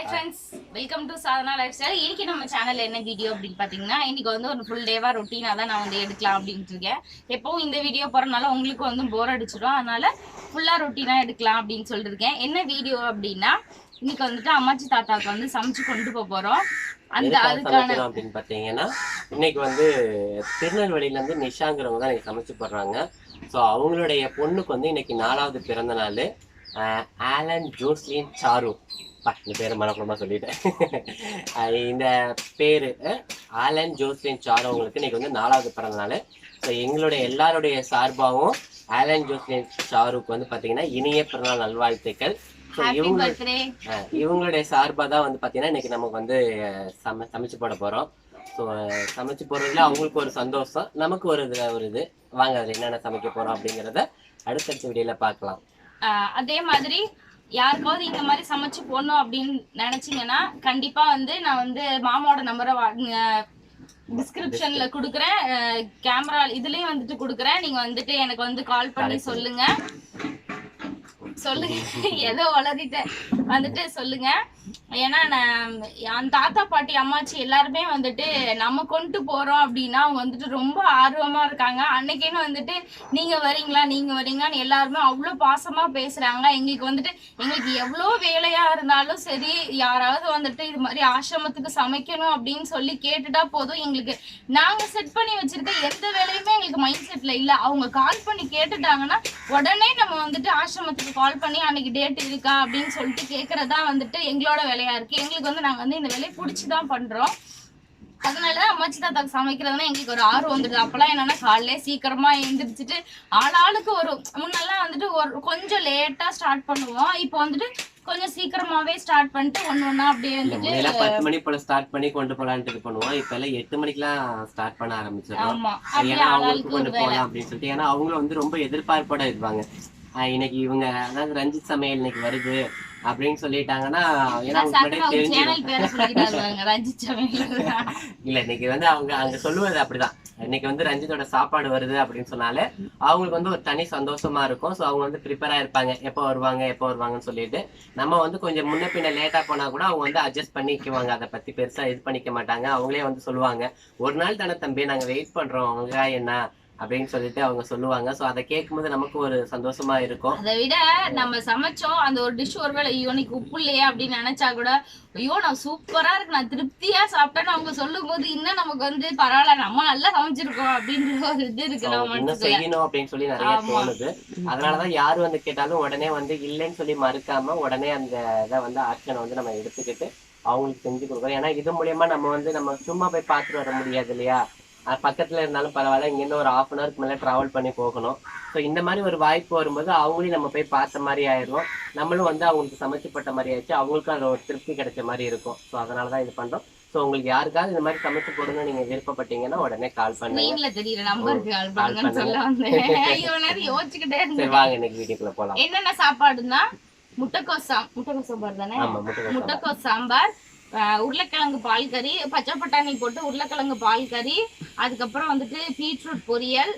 Hi friends welcome to Sadhana lifestyle இன்னைக்கு நம்ம சேனல்ல என்ன வீடியோ அப்படின்னு பார்த்தீங்கன்னா இன்னைக்கு வந்து ஒரு ஃபுல் டேவா ரொட்டீனாக தான் நான் வந்து எடுக்கலாம் அப்படின்ட்டு இருக்கேன். எப்பவும் இந்த வீடியோ போறதுனால உங்களுக்கு வந்து போர் அடிச்சிடும். அதனால ஃபுல்லா ரொட்டீனா எடுக்கலாம் அப்படின்னு சொல்லிட்டு இருக்கேன். என்ன வீடியோ அப்படின்னா இன்னைக்கு வந்துட்டு அம்மாச்சி தாத்தாக்கு வந்து சமைச்சு கொண்டு போக போறோம். அந்த அதுக்கான அப்படின்னு பார்த்தீங்கன்னா இன்னைக்கு வந்து திருநெல்வேலியில இருந்து நிஷாங்கிறவங்க தான் இன்னைக்கு சமைச்சு போடுறாங்க. ஸோ அவங்களுடைய பொண்ணுக்கு வந்து இன்னைக்கு நாலாவது பிறந்த நாள் ஆலன் ஜோஸ்லின் சாரு பா இந்த பேரை சொல்லிட்டேன். இந்த பேரு ஆலன் ஜோஸ்லின் சாரு அவங்களுக்கு இன்னைக்கு வந்து நாலாவது பிறந்த நாள். ஸோ எங்களுடைய எல்லாருடைய சார்பாகவும் ஆலன் ஜோஸ்லின் சாருக்கு வந்து பார்த்தீங்கன்னா இனிய பிறந்தநாள் நல்வாழ்த்துக்கள். இவங்க இவங்களுடைய சார்பாக தான் வந்து பார்த்தீங்கன்னா இன்னைக்கு நமக்கு வந்து சம சமைச்சு போட போகிறோம் ஸோ சமைச்சு போடுறதுல அவங்களுக்கு ஒரு சந்தோஷம். நமக்கு ஒரு இது ஒரு இது. வாங்க அதில் என்னென்ன சமைக்க போகிறோம் அப்படிங்கிறத அடுத்தடுத்த வீடியோவில் பார்க்கலாம். அதே மாதிரி யாருக்காவது இந்த மாதிரி சமைச்சு போடணும் அப்படின்னு நினைச்சீங்கன்னா கண்டிப்பா வந்து நான் வந்து மாமாவோட நம்பரை டிஸ்கிரிப்ஷன்ல கொடுக்குறேன். கேமரா இதுலயும் வந்துட்டு கொடுக்குறேன். நீங்க வந்துட்டு எனக்கு வந்து கால் பண்ணி சொல்லுங்க. சொல்லுங்க. ஏதோ வளரிட்டேன் வந்துட்டு சொல்லுங்க. ஏன்னா நான் என் தாத்தா பாட்டி அம்மாச்சி எல்லாருமே வந்துட்டு நம்ம கொண்டு போறோம் அப்படின்னா அவங்க வந்துட்டு ரொம்ப ஆர்வமா இருக்காங்க. அன்னைக்குன்னு வந்துட்டு நீங்க வரீங்களா? நீங்க வரீங்களான்னு எல்லாருமே அவ்வளோ பாசமா பேசுறாங்க. எங்களுக்கு வந்துட்டு எங்களுக்கு எவ்வளோ வேலையா இருந்தாலும் சரி யாராவது வந்துட்டு இது மாதிரி ஆசிரமத்துக்கு சமைக்கணும் அப்படின்னு சொல்லி கேட்டுட்டா போதும். எங்களுக்கு நாங்க செட் பண்ணி வச்சிருக்க எந்த வேலையுமே எங்களுக்கு மைண்ட் செட்ல இல்ல. அவங்க கால் பண்ணி கேட்டுட்டாங்கன்னா உடனே நம்ம வந்துட்டு ஆசிரமத்துக்கு கால் பண்ணி அன்னைக்கு டேட் இருக்கா? அப்படின்னு சொல்லிட்டு கேக்குறதா வந்துட்டு எங்களோட வேலையா இருக்கு. எங்களுக்கு வந்து நாங்க வந்து இந்த வேலையை பிடிச்சி தான் பண்றோம். அதனால அம்மாச்சி தாத்தாக்கு சமைக்கிறதுனா எங்களுக்கு ஒரு ஆர்வம் வந்துடுது. அப்பெல்லாம் என்னன்னா காலையிலே சீக்கிரமா எழுந்திரிச்சிட்டு ஆளாளுக்கு ஒரு முன்னெல்லாம் வந்துட்டு ஒரு கொஞ்சம் லேட்டா ஸ்டார்ட் பண்ணுவோம். இப்போ வந்துட்டு கொஞ்சம் சீக்கிரமாவே ஸ்டார்ட் பண்ணிட்டு ஒண்ணு ஒண்ணா அப்படியே வந்துட்டு பத்து மணி போல ஸ்டார்ட் பண்ணி கொண்டு போகலான்ட்டு இது பண்ணுவோம். இப்போ எல்லாம் எட்டு மணிக்கெல்லாம் ஸ்டார்ட் பண்ண ஆரம்பிச்சிடும் ஏன்னா அவங்களுக்கு கொண்டு வேலை. போகலாம் அப்படின்னு சொல்லிட்டு. ஏன்னா அவங்க வந்து ரொம்ப எதிர்பார்ப்போட இருப்பாங்க. இன்னைக்கு இவங்க அதாவது ரஞ்சித் சமையல் இன்னைக்கு வருது. அப்படின்னு சொல்லிட்டாங்கன்னா ஏன்னா இல்ல இன்னைக்கு வந்து அவங்க அங்க சொல்லுவது அப்படிதான். இன்னைக்கு வந்து ரஞ்சித்தோட சாப்பாடு வருது அப்படின்னு சொன்னாலே அவங்களுக்கு வந்து ஒரு தனி சந்தோஷமா இருக்கும். ஸோ அவங்க வந்து ப்ரிப்பேரா இருப்பாங்க. எப்போ வருவாங்க எப்போ வருவாங்கன்னு சொல்லிட்டு. நம்ம வந்து கொஞ்சம் முன்ன பின்ன லேட்டா போனா கூட அவங்க வந்து அட்ஜஸ்ட் பண்ணிக்குவாங்க. அதை பத்தி பெருசா இது பண்ணிக்க மாட்டாங்க. அவங்களே வந்து சொல்லுவாங்க ஒரு நாள் தானே தம்பி நாங்க வெயிட் பண்றோம். அவங்க என்ன? அப்படின்னு சொல்லிட்டு அவங்க சொல்லுவாங்க. ஸோ அதை கேட்கும்போது நமக்கு ஒரு சந்தோஷமா இருக்கும். அதை விட நம்ம சமைச்சோம் அந்த ஒரு டிஷ் ஒருவேளை ஐயோ இன்னைக்கு உப்பு இல்லையா அப்படின்னு நினைச்சா கூட ஐயோ நான் சூப்பரா இருக்கு. நான் திருப்தியா சாப்பிட்டேன்னு அவங்க சொல்லும் போது இன்னும் நமக்கு வந்து பரவாயில்ல நம்ம நல்லா சமைச்சிருக்கோம் அப்படின்ற ஒரு இது இருக்கு. நம்ம செய்யணும் அப்படின்னு சொல்லி நிறைய. தோணுது. அதனாலதான் யாரு வந்து கேட்டாலும் உடனே வந்து இல்லைன்னு சொல்லி மறுக்காம உடனே அந்த இதை வந்து ஆக்ஷனை வந்து நம்ம எடுத்துக்கிட்டு அவங்களுக்கு செஞ்சு கொடுக்குறோம் ஏன்னா இது மூலியமா நம்ம வந்து நம்ம சும்மா போய் பார்த்துட்டு வர முடியாது இல்லையா? பக்கத்துல இருந்தாலும் பரவாயில்ல. இங்கேருந்து ஒரு ஹாஃப் அன் ஹவருக்கு மேலே ட்ராவல் பண்ணி போகணும். ஸோ இந்த மாதிரி ஒரு வாய்ப்பு வரும்போது அவங்களையும் நம்ம போய் பார்த்த மாதிரி ஆயிடுவோம். நம்மளும் வந்து அவங்களுக்கு சமைச்சுப்பட்ட மாதிரி ஆயிடுச்சு. அவங்களுக்கும் அதில் ஒரு திருப்தி கிடைச்ச மாதிரி இருக்கும். ஸோ அதனால தான் இது பண்றோம். ஸோ உங்களுக்கு யாருக்காவது இந்த மாதிரி சமைச்சு போடணும்னு நீங்க விருப்பப்பட்டீங்கன்னா உடனே கால் பண்ணுங்க. ஸ்க்ரீன்ல தெரியற நம்பருக்கு கால் Call பண்ணுங்கன்னு சொல்ல வந்தேன். இவ்வளவு நேரம் யோசிச்சுக்கிட்டே சரி இருந்தேன். வாங்க இன்னைக்கு வீட்டுக்குள்ள போலாம். என்னென்ன சாப்பாடுன்னா முட்டைக்கோஸ் முட்டைக்கோஸ் சாம்பார் தானே? முட்டைக்கோஸ் சாம்பார் உருளைக்கிழங்கு பால் கறி பச்சை பட்டாணி போட்டு உருளைக்கிழங்கு பால் கறி அதுக்கப்புறம் வந்துட்டு பீட்ரூட் பொரியல்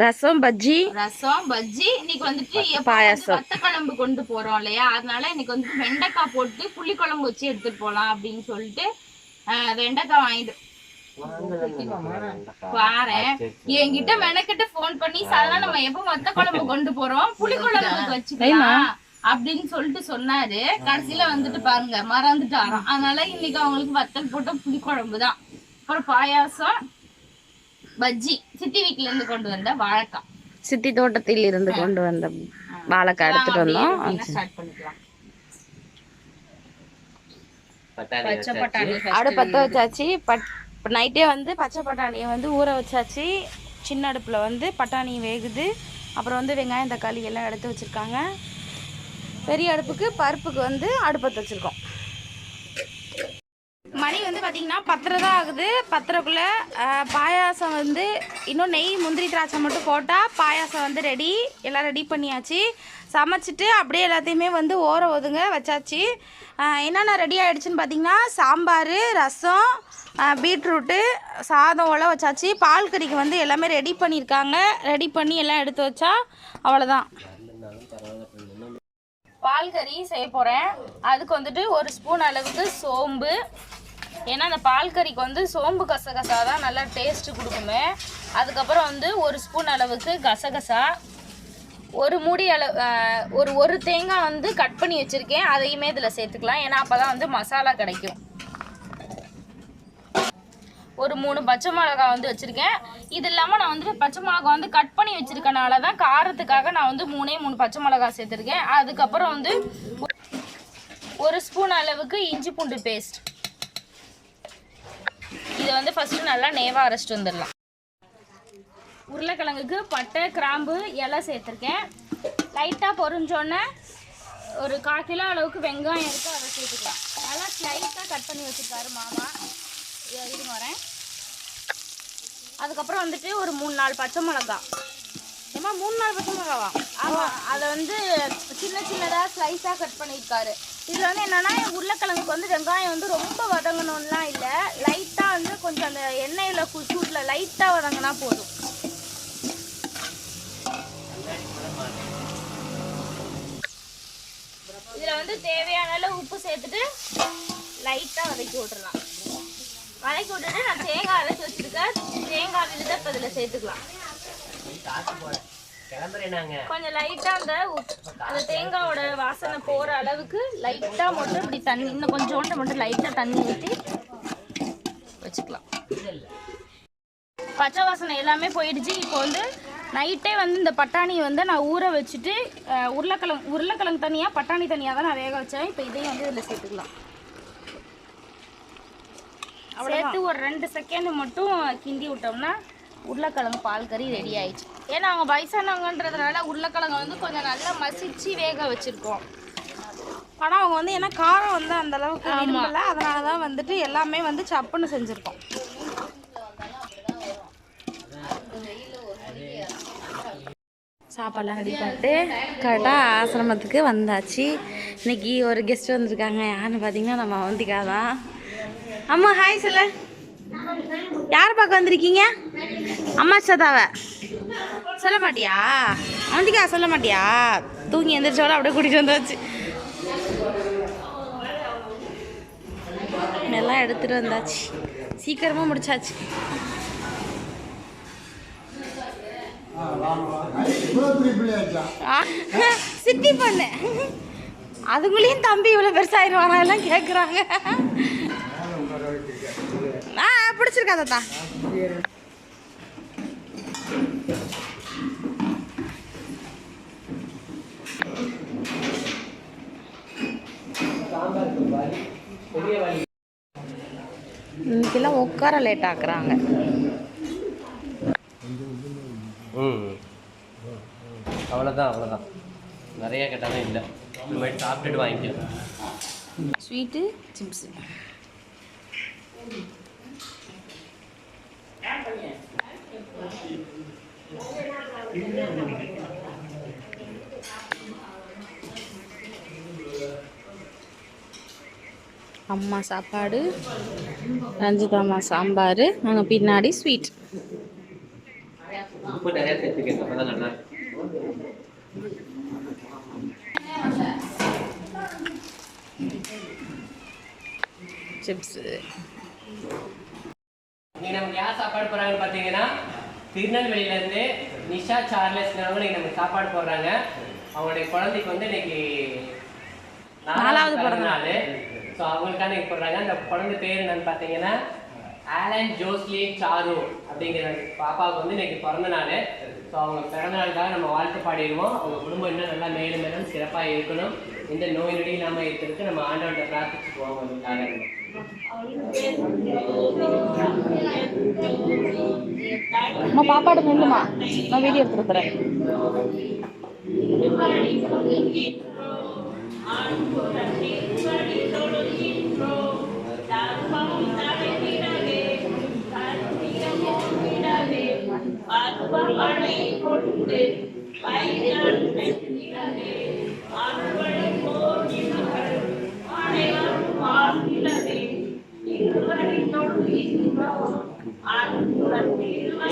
ரசம் பஜ்ஜி. ரசம் பஜ்ஜி. இன்னைக்கு வந்துட்டு பாயாசம். வத்த குழம்பு கொண்டு போறோம் இல்லையா? அதனால இன்னைக்கு வந்துட்டு வெண்டைக்காய் போட்டு புளி குழம்பு வச்சு எடுத்துட்டு போலாம் அப்படின்னு சொல்லிட்டு வெண்டைக்காய் வாங்கிட்டு பாரேன் என்கிட்ட மெனக்கிட்ட போன் பண்ணி சாதாரண நம்ம எப்ப வத்த குழம்பு கொண்டு போறோம்? புளி குழம்புக்கு வச்சுக்கலாம். அப்படின்னு சொல்லிட்டு சொன்னாரு. கடைசியில வந்துட்டு பாருங்க மறந்துட்டாராம். அதனால இன்னைக்கு அவங்களுக்கு வத்தல் போட்ட புளி குழம்பு தான் அப்புறம் பாயாசம் பஜ்ஜி சித்தி வீட்டுல இருந்து கொண்டு வந்த வாழைக்காய். சித்தி தோட்டத்தில் இருந்து கொண்டு வந்த வாழைக்காய் எடுத்துட்டு வந்தோம். ஆடு பற்ற வச்சாச்சு. பட் நைட்டே வந்து பச்சை பட்டாணியை வந்து ஊற வச்சாச்சு. சின்ன அடுப்பில் வந்து பட்டாணி வேகுது. அப்புறம் வந்து வெங்காயம் தக்காளி எல்லாம் எடுத்து வச்சுருக்காங்க. பெரிய அடுப்புக்கு பருப்புக்கு வந்து அடுப்பத்து வச்சுருக்கோம். மணி வந்து பார்த்திங்கன்னா பத்தரை தான் ஆகுது. பத்தரைக்குள்ளே பாயாசம் வந்து இன்னும் நெய் முந்திரி திராட்சை மட்டும் போட்டால் பாயாசம் வந்து ரெடி எல்லாம் ரெடி பண்ணியாச்சு. சமைச்சிட்டு அப்படியே எல்லாத்தையுமே வந்து ஓர ஒதுங்க வச்சாச்சு. என்னென்ன ரெடி ஆகிடுச்சின்னு பார்த்திங்கன்னா சாம்பார் ரசம் பீட்ரூட்டு சாதம் உள்ள வச்சாச்சு. பால் கறிக்கு வந்து எல்லாமே ரெடி பண்ணியிருக்காங்க. ரெடி பண்ணி எல்லாம் எடுத்து வச்சா அவ்வளோதான் பால்கறி செய்ய போகிறேன் அதுக்கு வந்துட்டு ஒரு ஸ்பூன் அளவுக்கு சோம்பு. ஏன்னா அந்த பால்கறிக்கு வந்து சோம்பு கசகசா தான் நல்லா டேஸ்ட்டு கொடுக்குமே. அதுக்கப்புறம் வந்து ஒரு ஸ்பூன் அளவுக்கு கசகசா. ஒரு மூடி அளவு ஒரு ஒரு தேங்காய் வந்து கட் பண்ணி வச்சுருக்கேன். அதையுமே இதில் சேர்த்துக்கலாம். ஏன்னா அப்போ தான் வந்து மசாலா கிடைக்கும். ஒரு மூணு பச்சை மிளகா வந்து வச்சுருக்கேன். இது இல்லாமல் நான் வந்து பச்சை மிளகா வந்து கட் பண்ணி வச்சுருக்கனால தான் காரத்துக்காக நான் வந்து மூணே மூணு பச்சை மிளகா சேர்த்துருக்கேன். அதுக்கப்புறம் வந்து ஒரு ஸ்பூன் அளவுக்கு இஞ்சி பூண்டு பேஸ்ட் இதை வந்து ஃபஸ்ட்டு நல்லா நேவாக அரைச்சிட்டு வந்துடலாம். உருளைக்கிழங்குக்கு பட்டை கிராம்பு இலை சேர்த்துருக்கேன். லைட்டாக பொரிஞ்சோடனே ஒரு கால் கிலோ அளவுக்கு வெங்காயம் இருக்குது அதை சேர்த்துக்கலாம். நல்லா ஸ்லைட்டாக கட் பண்ணி வச்சுருக்காரு மாமா. வரேன். அதுக்கப்புறம் வந்துட்டு ஒரு மூணு நாலு பச்சை மிளகா. ஏமா மூணு நாலு பச்சை மிளகாவா ஆமாம் அதை வந்து சின்ன சின்னதாக ஸ்லைஸாக கட் பண்ணியிருக்காரு. இதில் வந்து என்னென்னா உருளைக்கிழங்குக்கு வந்து வெங்காயம் வந்து ரொம்ப வதங்கணும்லாம் இல்லை. லைட்டாக வந்து கொஞ்சம் அந்த எண்ணெயில் சூட்டில் லைட்டாக வதங்கினா போதும். இதில் வந்து தேவையான அளவு உப்பு சேர்த்துட்டு லைட்டாக வதக்கி விட்டுறலாம். வதக்கி விட்டுட்டு நான் தேங்காய் அரைச்சி வச்சிருக்கேன் தேங்காய் விழுத இப்போ இதில் சேர்த்துக்கலாம். கொஞ்சம் லைட்டாக அந்த அந்த தேங்காயோட வாசனை போகிற அளவுக்கு லைட்டாக மட்டும் இப்படி தண்ணி இன்னும் கொஞ்சோண்டு மட்டும் லைட்டாக தண்ணி ஊற்றி வச்சுக்கலாம். பச்சை வாசனை எல்லாமே போயிடுச்சு. இப்போ வந்து நைட்டே வந்து இந்த பட்டாணி வந்து நான் ஊற வச்சுட்டு உருளைக்கிழங்கு உருளைக்கிழங்கு தனியாக பட்டாணி தனியாக தான் நான் வேக வச்சேன். இப்போ இதையும் வந்து இதில் சேர்த்துக்கலாம். சேர்த்து ஒரு ரெண்டு செகண்ட் மட்டும் கிண்டி விட்டோம்னா உருளைக்கிழங்கு பால் கறி ரெடி ஆயிடுச்சு. ஏன்னா அவங்க வயசானவங்கன்றதுனால உருளைக்கிழங்கு வந்து கொஞ்சம் நல்லா மசிச்சு வேக வச்சிருக்கோம். ஆனால் அவங்க வந்து ஏன்னா காரம் வந்து அந்த அளவுக்கு விரும்பல. அதனால தான் வந்துட்டு எல்லாமே வந்து சப்புன்னு செஞ்சுருக்கோம். சாப்பாடுலாம் ரெடி பண்ணிட்டு கரெக்டாக ஆசிரமத்துக்கு வந்தாச்சு. இன்னைக்கு ஒரு கெஸ்ட் வந்திருக்காங்க. யாருன்னு பார்த்தீங்கன்னா நம்ம அவந்திகா தான் அம்மா ஹாய் சொல்ல. யார் பார்க்க வந்திருக்கீங்க? அம்மா சதாவை சொல்ல மாட்டியா? அவந்திகா சொல்ல மாட்டியா? தூங்கி எந்திரிச்சோட அப்படியே கூட்டிகிட்டு வந்தாச்சு. எல்லாம் எடுத்துகிட்டு வந்தாச்சு. சீக்கிரமாக முடிச்சாச்சு. ஆ, சித்தி பொண்ணு. அதுக்குள்ளேயும் தம்பி இவ்வளோ பெருசாயிருவானா எல்லாம் கேட்குறாங்க பிடிச்சிருக்கா தாத்தா இன்னைக்கெல்லாம் உட்கார லேட் ஆக்குறாங்க. ம். அவ்வளோதான் அவ்வளோதான் நிறைய கேட்டாலும் இல்லை. இந்த மாதிரி சாப்பிட்டுட்டு வாங்கிக்கலாம். Sweet chips. அம்மா சாப்பாடு ரஞ்சிதாம்மா சாம்பார் அங்கே பின்னாடி ஸ்வீட் சிப்ஸு நமக்கு யார் சாப்பாடு போடுறாங்கன்னு பார்த்தீங்கன்னா திருநெல்வேலியிலேருந்து நிஷா சார்லஸ்ங்கிறவங்க இன்னைக்கு நமக்கு சாப்பாடு போடுறாங்க அவங்களுடைய குழந்தைக்கு வந்து இன்னைக்கு நாலாவது பிறந்த நாள். ஸோ அவங்களுக்கான போடுறாங்க. அந்த குழந்தை பேர் என்னன்னு பார்த்தீங்கன்னா ஆலன் ஜோஸ்லின் சாரு அப்படிங்கிற பாப்பாவுக்கு வந்து இன்னைக்கு பிறந்த நாள் ஸோ அவங்க பிறந்த நாளுக்காக நம்ம வாழ்த்து பாடிடுவோம். அவங்க குடும்பம் இன்னும் நல்லா மேலும் மேலும் சிறப்பாக இருக்கணும். எந்த நோய் நொடி இல்லாமல் இருக்கிறதுக்கு நம்ம ஆண்டவன்கிட்ட பிரார்த்திச்சுக்குவோம் அவங்களுக்காக. அம்மா பாப்பாடு நில்லுமா? நான் வீடியோ எடுத்துருக்குறேன்.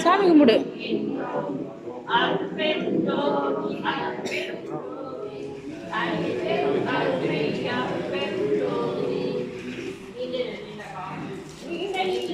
சாமி கும்பிடு Thank you.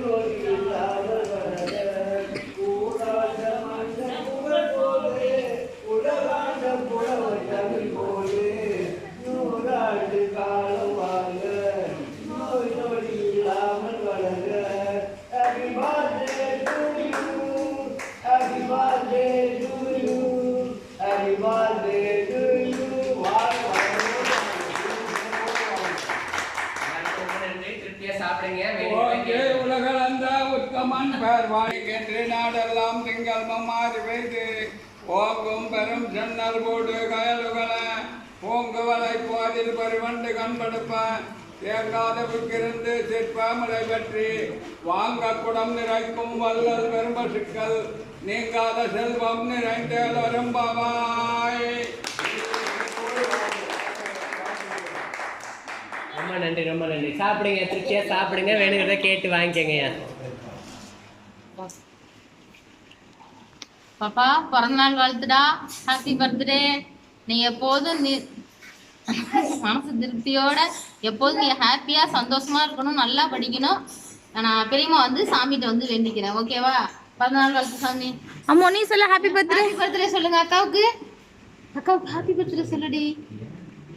நாடெல்லாம் திங்கள் மம்மாறி வைத்து ஓங்கும் பெரும் ஜன்னல் போடு கயலுகள பூங்குவலை போதில் பரிவண்டு கண்படுப்ப தேங்காத புக்கிருந்து சிற்பமலை பற்றி வாங்க குடம் நிறைக்கும் வல்லல் பெரும்பசுக்கள் நீங்காத செல்வம் நிறைந்தேலரும் பாவாய் ரொம்ப நன்றி ரொம்ப நன்றி. சாப்பிடுங்க திருப்தியா சாப்பிடுங்க. வேணுங்கிறத கேட்டு வாங்கிக்கங்கய்யா. பாப்பா பிறந்த நாள் வாழ்த்துடா. ஹாப்பி பர்த்டே நீ எப்போதும் நீ மனசு திருப்தியோட எப்போதும் நீ ஹாப்பியா சந்தோஷமா இருக்கணும் நல்லா படிக்கணும். நான் பெரியம்மா வந்து சாமிகிட்ட வந்து வேண்டிக்கிறேன். ஓகேவா பிறந்த நாள் வாழ்த்து சாமி. அம்மா நீ சொல்ல ஹாப்பி பர்த்டே ஹாப்பி பர்த்டே சொல்லுங்க அக்காவுக்கு. அக்காவுக்கு ஹாப்பி பர்த்டே சொல்லுடி.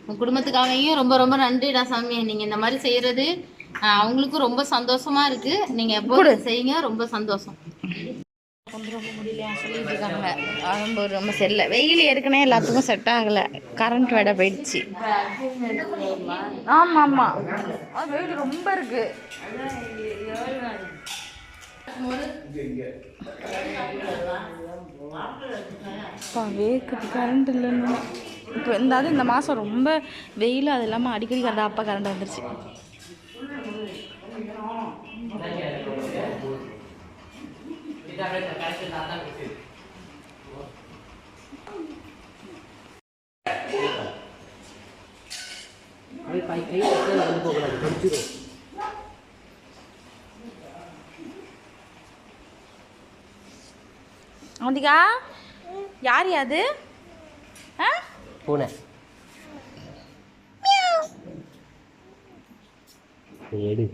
உங்க குடும்பத்துக்காகவும் ரொம்ப ரொம்ப நன்றிடா சாமி. நீங்க இந்த மாதிரி செய்யறது அவங்களுக்கும் ரொம்ப சந்தோஷமா இருக்கு. நீங்க எப்போதும் செய்யுங்க ரொம்ப சந்தோஷம். ரொம்ப முடியலையா சொல்லிட்டு இருக்காங்க ரொம்ப ரொம்ப சரியில்லை வெயில் ஏற்கனவே எல்லாத்துக்கும் செட் ஆகலை. கரண்ட் வேட போயிடுச்சு. ஆமாம் ஆமாம் வெயில் ரொம்ப இருக்கு. அப்பா வேக்குது கரண்ட் இல்லைன்னு. இப்போ இருந்தாலும் இந்த மாதம் ரொம்ப வெயில் அது இல்லாமல் அடிக்கடி கரண்ட் அப்போ கரண்ட் வந்துருச்சு. கை கை வந்து போகக்கூடாது கொஞ்சம் அவந்திகா? யார் யாது ஆ? பூனை. எடு.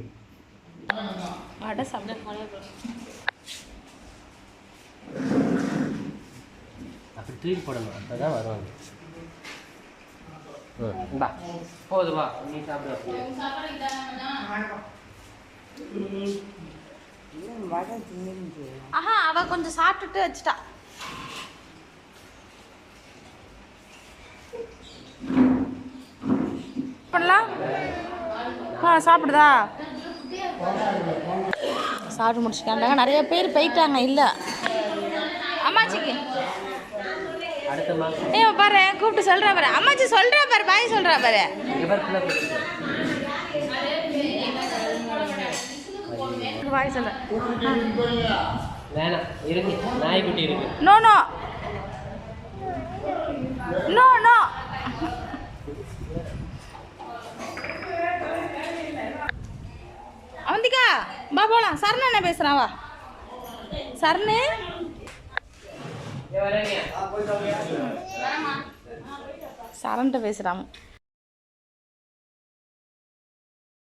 வடை சாப்பிட அப்படி தூக்கி போடணும். அப்பதான் வருவாங்க. ம். பா போதும் வா. நீ சாப்பிடு ஆஹா அவ கொஞ்சம் சாப்பிட்டுட்டு வச்சுட்டா. பண்ணலாம்? ஆ சாப்பிடுதா? சாப்பிட்டு முடிச்சுட்டாங்க நிறைய பேர் போயிட்டாங்க இல்லை. அம்மாச்சிக்கு. ஏ பாரு கூப்பிட்டு சொல்றா பாரு. அம்மாச்சி சொல்றா பாரு பாய் சொல்றா பாரு. பாய் இருக்கு. No no no no Avantika பா போலாம். சரண என்ன பேசுறான் வா. சரணு. சரண்கிட்ட பேசுறான்.